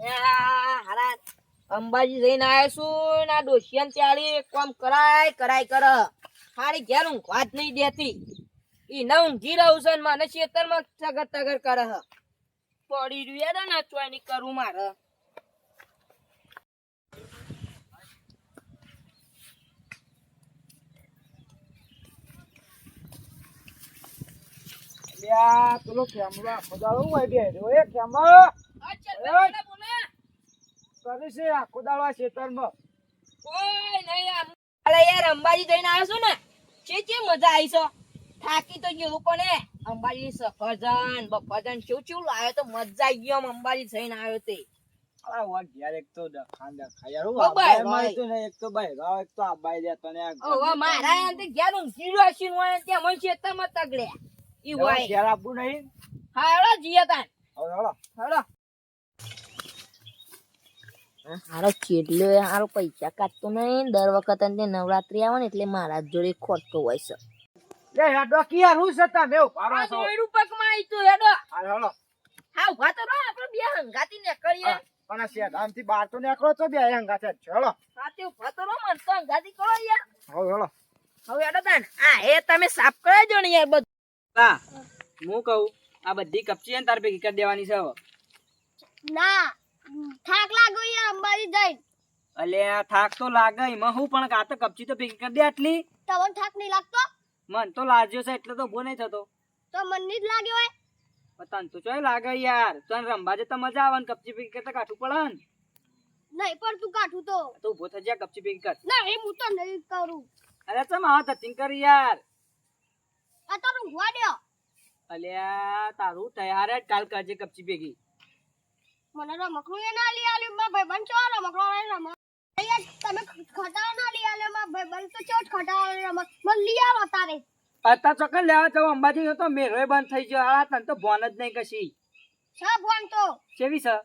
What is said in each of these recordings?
હારા. અંબાજી જઈને આવ્યો છું ના ડોશિયન ત્યાળી કોમ કરાય કરાય કર. હારી ઘેર ઊંઘવા જ નહીં દેતી. ઈ ન ઊંઘી રહું છે મને ખેતરમાં તગર તગર કરે. હ પડી રહ્યું ને નાચવાની કરું મારે. પેલો કેમરો મજા આવું આઈડિયા બેહ્યો. એ કેમરો. કરે છે આખો દાડો આ ખેતરમાં. કોઈ નહીં આમ. અલે યાર અંબાજી જઈને આવ્યો છું ને છે છે મજા આવી છે થાકી તો ગયો પણ એ અંબાજી સફરજન બફરજન શું શું લાવ્યો તો મજા આવી ગયો અંબાજી જઈને આવ્યો તે આ વાત ઘેર એક તો ડખાણ ડખા યાર. ઓ ભાઈ, આબાઈ માં ભાઈ. હતું ને એક તો બહેરાઓ, એક તો આબાઈ રહ્યા તને આ મારા એમ ઘેર ઊંઘી રહ્યો છે હોય ત્યાં મને ખેતરમાં તગડ્યા ઈ હોય ઘેર આપવું નહીં? હા હેડો જીયા તાન હવે હેડો હારો કેટલો હારો પૈસા કાઢતો નહીં દર વખત અંતે નવરાત્રી આવે ને એટલે મારા જોડે ખોટતો હોય છે લે, હેડો કે યાર, હું છે તમે? ઊભા રહો છો. પકમાં આવી તું હેડો હાલો, હાલો. હા ઊભા તો રહો આપણે બે હંગાતી નીકળીએ પણ આ શેઢામથી બહાર તો નીકળો તો બે હંગાતે ચલો છે. સાથે ઊભા તો રહો મન તો હંગાતી કરો યાર હવે હાલો. હવે હેડો તાન આ એ તમે સાફ કરાવજો ને યાર બધું હા હું કહું આ બધી કપચી છે ને તાર ભેગી કરી દેવાની છે હવે ના થાક લાગો યાર અંબાજી જઈ અલ્યા થાક તો લાગે એમાં હું પણ કાતો તો કપચી તો ભેગી કરી દે આટલી. તમને થાક નહીં લાગતો? મન તો લાગ્યો છે એટલે તો ઊભો નહીં થતો. તો મનની જ લાગ્યો હોય? પણ તને તો ચોય લાગે યાર. તને રમવા જતા મજા આવે ને કપચી ભેગી કરતા કાઠું પડે ને. નહીં પણ તું કાઠું તો. તો ઊભો થઈ જા કપચી ભેગી કર. ના એ હું તો નહીં કરું. અરે ચમ આ તચિંગ કર યાર. આ તારું ઊંઘવા અલ્યા તારું તૈયાર જ કાલ કરજે કપચી ભેગી. મને રમકડું એ ના લઈ આલ્યું મારા ભાઈબંધ ચો રમકડો રમક તમે ખટાવા ના લઈ આલ્યો મારા ભાઈબંધ તો ચો ખટાવા રમક મને લઈ આવો તારે. અત્યારે ચોક્કસ લેવા જવું? અંબાજી ગયો તો મેરોય બંધ થઈ ગયો. આ તને તો ભોન જ નહીં કશી. શા તો? કેવી છે?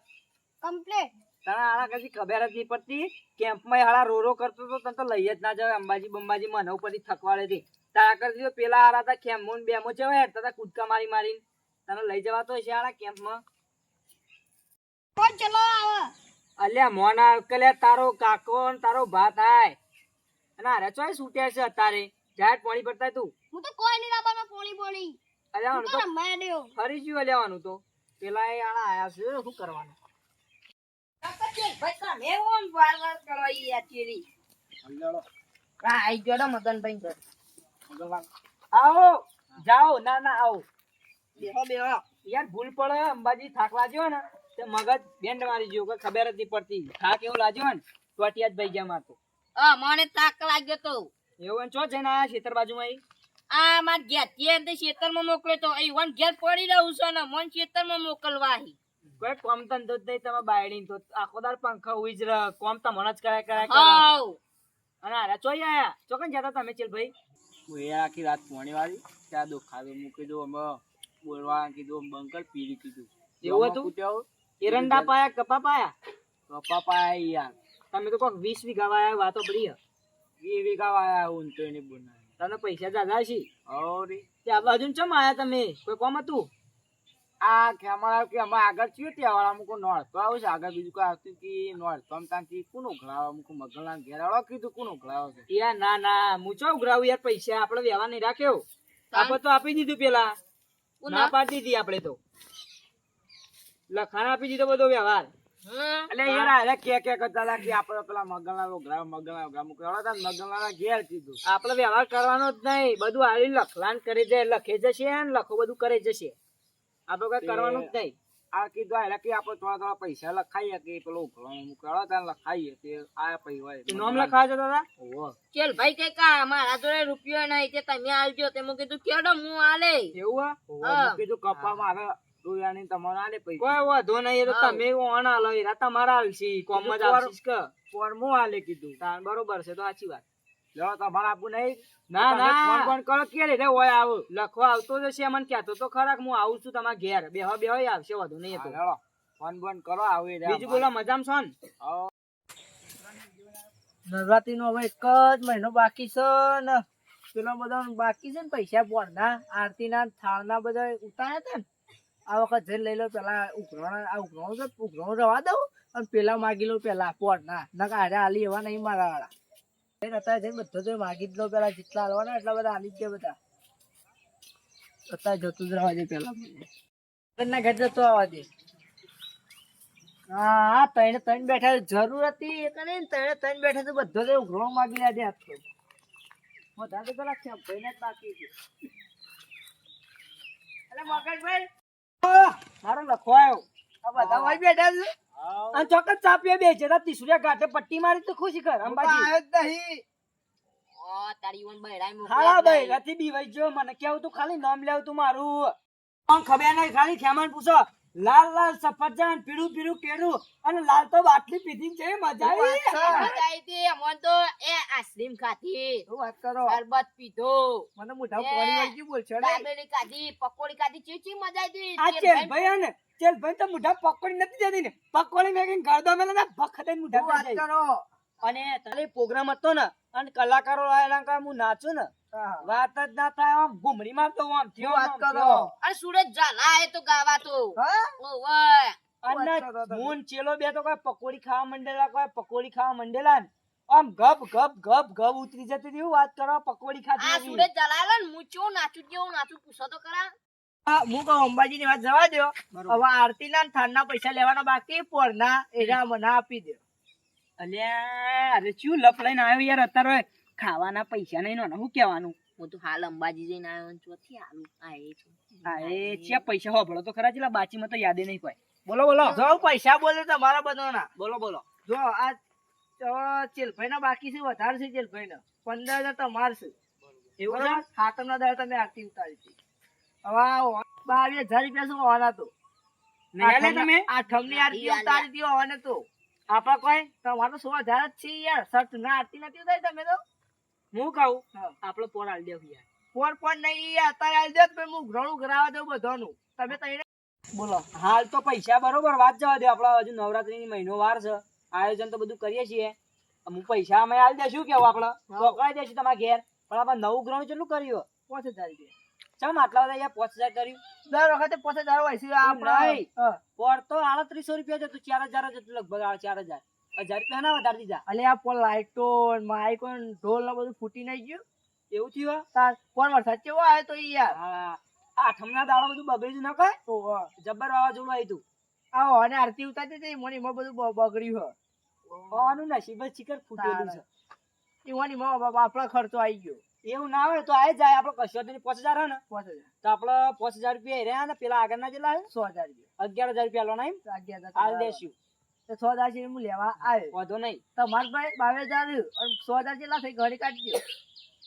કમ્પ્લેટ. તને આના કશી ખબર જ નહીં પડતી? કેમ્પમાં હાડા રો રો કરતો તો તને તો લઈ જ ના જવાય. અંબાજી બંબાજી મને ઉપરથી થકવાડે છે. તારા કરતી પેલા હારા હતા ખેમો ને બેમો જવાય હેડતા હતા કૂદકા મારી મારીને. તને લઈ જવાતો હશે હાડા કેમ્પમાં? ચલો આવે? અલ્યા મોના કલ્યા તારો કાકો ને તારો ભા થાય. અને હારે ચોય છૂટ્યા છે અત્યારે. જાહેર પાણી પડતા તું. હું તો કોઈ નહીં રમવાનો પોણી પોણી. અલ્યા હું તો તો ફરી જ્યું લેવાનું તો. પેલા એ આણા આયા છે શું કરવાનું? ભાઈ તમે ઓમ વાર વાર કરો ઈ યાર ચીરી? હાલો, હાલો. હા આઈ ગયો તો મગનભાઈ ઘર ભગવાન. આવો જાઓ ના ના આવો. બેહો બેહો. યાર ભૂલ પડે અંબાજી થાકવા લાગ્યો ને. તે મગજ બેન્ડ મારી ગયો કે ખબર જ નહીં પડતી. થાક એવું લાગ્યો ને ટોટિયા જ ભાઈ ગયા મારતો. હા મને તાક લાગ્યો તો. એવું ચો જઈને આયા ખેતર બાજુમાં ઈ? આ માર ઘેર ત્યાં તે ખેતરમાં મોકલ્યો તો અહીં વન ઘેર પડી રહ્યું છે ને મન ખેતરમાં મોકલવા હી કોઈ કોમ તન તો દે તમે બાયડી તો આખો દાર પંખા ઉઈ જ રહે કોમ તો મને જ કરાય કરાય કરે હાવ. અને આરા ચોઈ આયા? ચોકન જતા તમે ચેલ ભાઈ? હું એ આખી રાત પોણી વાળી ત્યાં દુખાવે મૂકી દો અમે બોલવા કીધું બંકર પીડી કીધું. એવું હતું? એરંડા પાયા કપા પાયા? કપા પાયા યાર. તમે તો કોક વીસ વીઘા વાયા વાતો પડી હે. વીસ વીઘા વાયા હું તો એની બુના તને પૈસા જાજા છે ઓરે ત્યાં બાજુ ચમ આયા તમે? કોઈ કોમ હતું? આ કેમેરા કે અમે આગળ છીએ ત્યાં વાળા અમુક નોળતો આવું છે? આગળ બીજું કોઈ આવતું કે નોળતો? આમ ત્યાંથી કોણ ઉઘરાવે? અમુક મગલના ઘેર વાળો કીધું કોનો ઉઘરાવે છે? યાર ના ના. હું ચો ઉઘરાવું યાર પૈસા? આપણે વ્યવહાર નહીં રાખ્યો. આપણે તો આપી દીધું પેલા. ના પાડી દીધી આપણે તો. લખાણ આપી દીધો બધો વ્યવહાર. એટલે યાર અરે કે કે કરતા લાગી આપણે પેલા ઉઘરાવે મગલના ઉઘરાવે અમુક એવડા હતા ને ઘેર કીધું. આપણે વ્યવહાર કરવાનો જ નહીં બધું હાલી લખલાન કરી દે લખે જશે ને લખો બધું કરે જશે. આપણે કઈ કરવાનું જ નહીં. આ કીધું આરે કે આપણે થોડા થોડા પૈસા લખાઈએ કે પેલો ઉઘરાવે અમુક એવડા હતા લખાઈએ તે આ પૈસા નામ લખાવા જતા હતા? ઓહો. ચલ ભાઈ કે કા મારા જોડે રૂપિયો નહીં તે તમે આવજો તે મેં કીધું કેડો હું આલે. એવું હે? કીધું કપા આવે ડોયાની તમારે આલે પૈસા. કોઈ વાંધો નહીં તો તમે ઓણ આલો એ તમારા આલસી કોમ જ કીધું કે ફોર્મો આલે કીધું? તાન બરોબર છે તો સાચી વાત. લો તમારે આપવું નહીં. ના તમે ફોન ફોન કરો ક્યારે રે હોય આવું. લખવા આવતો જ મને કહેતો તો ખરા હું આવું છું તમારા ઘેર. બેહો બેહો ય આવશે વધુ નહીં તો. હા, ફોન કરો આવે બીજું બોલો મજામાં છો ને? નવરાત્રી નો હવે એક જ મહિનો બાકી છે ને. પેલા બધા બાકી છે ને પૈસા પોણના આરતી ના થાળ ના બધા ઉતાર્યા હતા ને? આ વખત જઈને લઈ લો, પેલા ઉઘરાણા, આ ઉઘરાણું છે, ઉઘરાણું રવા દઉં અને પેલા માગી લો, પેલા પોટ ના ના હારે આલી એવા નહીં મારા વાળા. અત્યારે જઈને બધો તો માગી જ લો, પેલા જેટલા હાલવાના એટલા બધા આલી જ દે બધા. અત્યારે જતું જ રહેવા દે પેલા. ના ઘર જતો આવવા દે. હા ત્રણે ત્રણ બેઠા જરૂર હતી એ કરે ને ત્રણે ત્રણ બેઠા તો બધો તો ઉઘરો માગી લે આજ તો. વધારે તો પેલા ભાઈને જ બાકી છે. અરે મગનભાઈ મારો લખો આવ્યો બધા હોય બેઠા છે? અને ચોક્કસ ચા બે જરા ત્રિશુલિયા ઘાટે પટ્ટી મારી તો ખુશી કર અંબાજી. આવ્યો જ નહીં. ઓ તારી ઈવન બૈરાઈ હા ભાઈ. રતી બીવાઈ જો મને કેવું તું ખાલી નામ લેવું તું મારું. ખબર નહીં ખાલી ખેમાન પૂછો. લાલ લાલ સફરજન પીળું પીળું કેળું અને લાલ તો બાટલી પીધી છે મજા આવી. મજા આવી હતી. અમોન તો એ આઈસ્ક્રીમ ખાધી. શું વાત કરો? શરબત પીધો. મને મોઢા. પોણી વળી ગયું બોલશો ને દાબેલી ખાધી પકોડી ખાધી. ચી ચી મજા આઈ આ ચેલ ભાઈ ને ચેલ ભાઈ તો મુઢા પકોડી નથી જતી ને. પકોડી મેં ગળદો મેં ના ભખ મુઢા વાત કરો? અને તારે પ્રોગ્રામ હતો ને અને કલાકારો આયેલા કે હું નાચું ને. વાત જ ના થાય આમ ઘૂમડી માં તો આમ થયો વાત કરો? અરે અને સુરત ઝાલા એ તો ગાવા તો. હા? ઓવે અને વાત કરો તમે. હું ને ચેલો બે તો કોઈ પકોડી ખાવા મંડેલા કોઈ પકોડી ખાવા મંડેલા ને. આમ ગબ ગબ ગબ ગબ ઉતરી જતી હતી. વાત કરો પકોડી આ ખાતી આ સુરત ઝાલા ને હું નાચું કેવું નાચું? પૂછો તો કરા. હા, હું કહું અંબાજી ની વાત જવા દો હવે આરતી ના થાન ના પૈસા લેવાના બાકી પોર ના એના મને આપી દો અલ્યા અરે શું લપ લઈને આવ્યો યાર અત્યારે? ખાવાના પૈસા નહીં નો શું કહેવાનું? હું તો હાલ અંબાજી જઈને આવ્યો ચોથી આલું આ એ છું. એ છે પૈસા હોભળો તો ખરા ચેલા બાચીમાં તો યાદે નહીં કોઈ. બોલો બોલો. જો પૈસા બોલે તમારા બધાના. બોલો બોલો. જો આ ચેલભાઈ ના બાકી છે વધારે છે ચેલભાઈ ના પંદર હજાર તમાર છે. એવું બરોબર? હાથમ ના દર તમે આરતી ઉતારી હતી હવે બાવીસ હજાર રૂપિયા શું હોવાના તો? તમે? આઠમની આરતી ઉતારી હતી હોવાને તો. કોઈ? તમારો સો હજાર જ છે યાર. સટ ના આરતી નથી ઉતારી તમે તો? હું કહું? આપણે આપણો પોર આલ દેવું યાર. પોર પોર નહીં અત્યારે આલ દે તો હું ઘણું કરાવવા દઉં બધાનું. તમે તઈને બોલો. હાલ તો પૈસા બરોબર વાત જવા દે. આપડા હજુ નવરાત્રી ની મહિનો વાર છે. આયોજન તો બધું કરીએ છીએ. હું પૈસા અમે આલી દેશું કેવું આપણે? રોકાઈ દેશું તમારા ઘેર. પણ આપણે નવું ગ્રહણ કેટલું કર્યું? પાંચ હજાર રૂપિયા. ચમ આટલા બધા યાર પાંચ હજાર કર્યું? દર વખતે પાંચ હજાર હોય છે આપણે. પોર તો આડત્રીસો રૂપિયા જતું ચાર હજાર જ હતું લગભગ ચાર હજાર. હજાર રૂપિયા ના વધારી દીધા. અલે આ પોલ લાઈટો માઇકો ઢોલ ને બધું ફૂટી નહીં ગયું. એવું થયું તાર કોણ વરસાદ કેવો આવ્યો તો યાર. હા. આઠમના દાડો બધું બગડ્યું ન કઈ તો જબ્બર વાવાઝોડું આવ્યું હતું આવો અને આરતી ઉતારતી હતી મોની માં બધું બગડ્યું હે. આનું નસીબ જ ચીકર ફૂટેલું છે. ઈ માં આપણો ખર્ચો આવી ગયો. એવું ના હોય તો આ જાય. આપડે કશો તો પાંચ હજાર ને? પાંચ હજાર. તો આપડે પાંચ હજાર રૂપિયા રહ્યા ને પેલા આગળના જેટલા સો હજાર રૂપિયા. અગિયાર હજાર રૂપિયા લો આવી અગિયાર હજાર. દેશું. તો સો હજાર છે હું લેવા આવ્યો. વાંધો નહીં. તમારે ભાઈ બાવીસ હજાર અને સો હજાર જેટલા થઈ ઘડી કાઢજો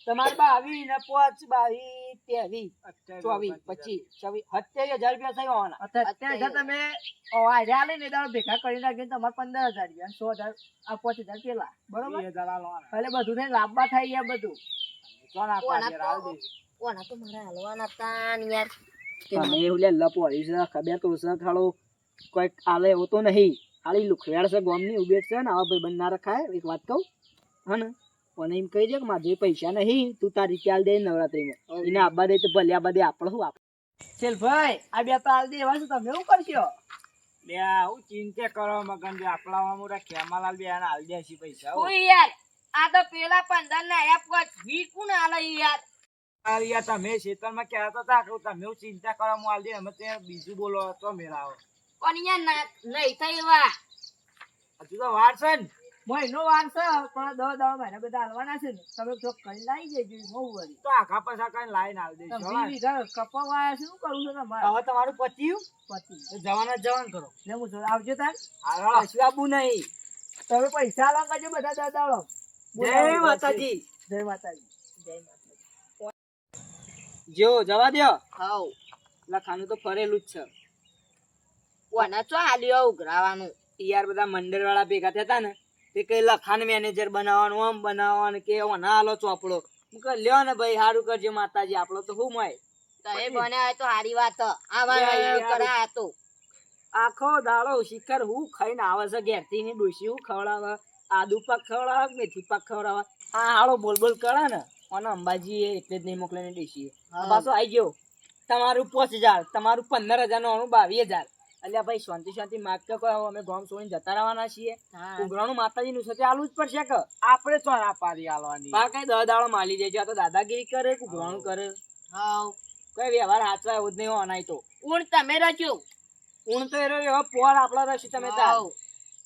તમારે બાવી ને પાંચ બાવી તેવી ચોવીસ પચીસ છવ્વીસ સત્યાવીસ હજાર રૂપિયા થઈ હોવાના અત્યારે હજાર તમે રહ્યા લઈને દાડો ભેગા કરી નાખીને તમારે પંદર હજાર રૂપિયા સો હજાર આ પાંચ હજાર પેલા. બરોબર? એટલે બધું થઈને લાંબા થાય ગયા બધું. કોના તો કોના તો મારા હલવાના હતા યાર. તમે એવું લે લપ છે ખબર તો છે ખાડો કોઈ આલે એવો તો નહીં. ખાલી લુખવેડ છે ગોમની ઉભેટ છે ને આવા ભાઈ બંધ ના રખાય એક વાત કહું. હા ને અને એમ કહી દે કે મારે પૈસા નહીં તું તારી ચાલ દે નવરાત્રીમાં એને આબા દે તો ભલે આબા દે આપણે શું આપણે? ચલ ભાઈ આ બે તો દે એવા શું તમે શું કરશો? બે હું ચિંતા કરો મગન બે આપણા મોટા ખેમાલાલ બે આને હાલ દેશી પૈસા ઓય યાર આ તો પેલા પંદર ના એપ વાત વી કોણ આલે યાર? હાલ યાર તમે ખેતરમાં કહેતા હતા કે તમે હું ચિંતા કરો હું હાલ દે અમે ત્યાં બીજું બોલો તો મેળાવો પણ અહીંયા ના નહીં થઈ એવા. હજુ તો વાર છે ને. મહિનો વાર છે પણ દસ દસ મહિના બધા હાલવાના છે ને. તમે જો કરી લાવી દેજો બહુ વળી. તો આખા પાછા કઈ લાઈન હાલ દેશો તમે વીઘા કપા વાયા છે શું કરવું છે તમારે? હવે તમારું પત્યું? તો જવાના જ જવાન કરો. ને હું જોડે આવજો તાર. કશું આપવું નહીં. તમે પૈસા આલો કરજો બધા દાદાળો જય માતાજી. જય માતાજી. જય માતા જો જવા દ્યો. હાઉ. લખાનું તો ફરેલું જ છે. કોને ચો આલ્યો ઉઘરાવાનું? યાર બધા મંડળ વાળા ભેગા થતા ને તે કઈ લખાણ મેનેજર બનાવવાનું આમ બનાવવાનું કે ઓના હાલો ચોપડો હું કહે લ્યો ને ભાઈ સારું કરજો માતાજી આપણો તો હું મય તો એ બન્યા તો સારી વાત. આવા તો. આખો દાડો શિખર હું ખાઈને આવે છે ઘેરથી ની ડોસી હું ખવડાવે આદુ પાક ખવડાવે મેથી પાક ખવડાવે. આ હાળો બોલ બોલ કરે ને અને અંબાજી એ એટલે જ નહીં મોકલે ને ડોસી. પાછો આવી ગયો. તમારું પાંચ હજાર તમારું પંદર હજારનું બાવીસ હજાર. અલ્યા ભાઈ શાંતિ શાંતિ માગ તો કહો અમે ગામ છોડીને જતા રહેવાના છીએ. હા. માતાજી નું છે આલું જ પડશે કે? આપણે ના પાડી આલવાની. બા કઈ દહ દાડો માલી દેજો તો દાદાગીરી કરે કે ઉઘરાણું કરે. હાવ. કઈ વ્યવહાર હાચવા એવું જ નહીં હોનાય તો. ઊણ તમે રચ્યો? ઊણ તો એરો એવો પોર આપડા રસી તમે તાર. હાવ.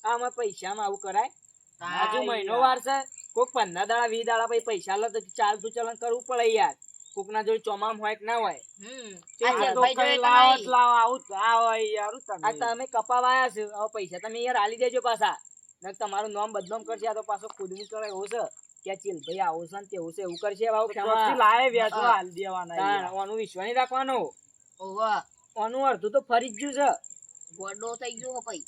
આમાં પૈસામાં આવું કરાય. હજુ મહિનો વાર છે. કોક પંદર દાડા વીસ દાડા પછી પૈસા લો તો ચાલતું ચલન કરવું પડે યાર. કોક ના જોડે ચોમામ હોય કે ના હોય. આ આવું આવો તમે. કપાવાયા છે. હવે પૈસા તમે યાર આલી દેજો પાછા. નક તમારું નામ બદનામ કરશે આ તો પાછો ખુદની કરે એવું છે. કે ચીલ ભાઈ આવું છે ને તેવું છે એવું કરશે ભાવ ક્ષમા લાવે હા. હાલ દેવાના ઓનું વિશ્વ નહીં રાખવાનો. ઓવા. ઓનું અડધું તો ફરી જ ગયું છે. ગોડો થઈ ગયો ભાઈ.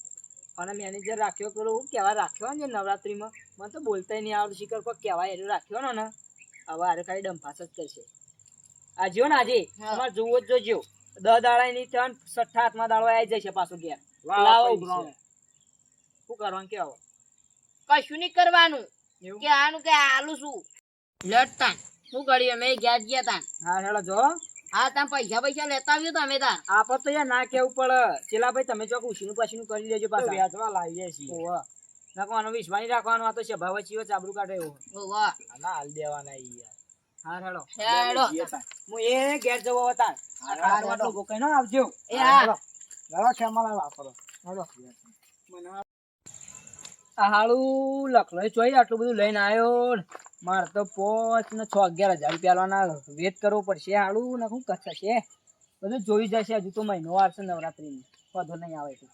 અને મેનેજર રાખ્યો પેલો હું કેવા રાખ્યો ને નવરાત્રીમાં? મને તો બોલતાય નહીં આવડું શિખર પર કેવા એનું રાખ્યો ને ને હવે આરે ખાલી ડંફાસ જ કરશે. આ જ્યો ને આજે હા. તમારે જોવો જ જોજો. દસ દાડા ની ત્રણ સઠ્ઠા હાથમાં દાડો આવી જશે પાછો ઘેર. લાવો. શું કરવાનું કે કશું નહીં કરવાનું. કે આનું કે આલું શું લડતા શું કરી અમે ગયા જ ગયા તા હા હેડો જો. હા તા પૈસા પૈસા લેતા આવ્યો તમે તા આપત તો યાર ના કેવું પડે. ચેલા ભાઈ તમે ચોક ઉછીનું પાછીનું કરી લેજો પાછા. વ્યાજવા લાવીએ છીએ. ઓવા નાખવાનો વિશ્વાસ નહીં રાખવાનો આ તો છે ભાવ ચીવો ચાબરું કાઢે એવો. વાહ. ના હાલ દેવાના યાર. હા હેડો. હેડો. હું એ ઘેર જવો હતા આટલો ગોકાઈ ન આવજો. એ હા. લાવો ખેમાલા વાપરો આ હાલું લખલો ચોઈ આટલું બધું લઈને આવ્યો મારે તો પોચ ને છ અગિયાર હજાર રૂપિયા વેટ કરવો પડશે હાલું ને શું કચ્છ છે? બધું જોઈ જશે. હજુ તો મહિનો આવશે નવરાત્રી ને વાંધો નહીં આવે તો.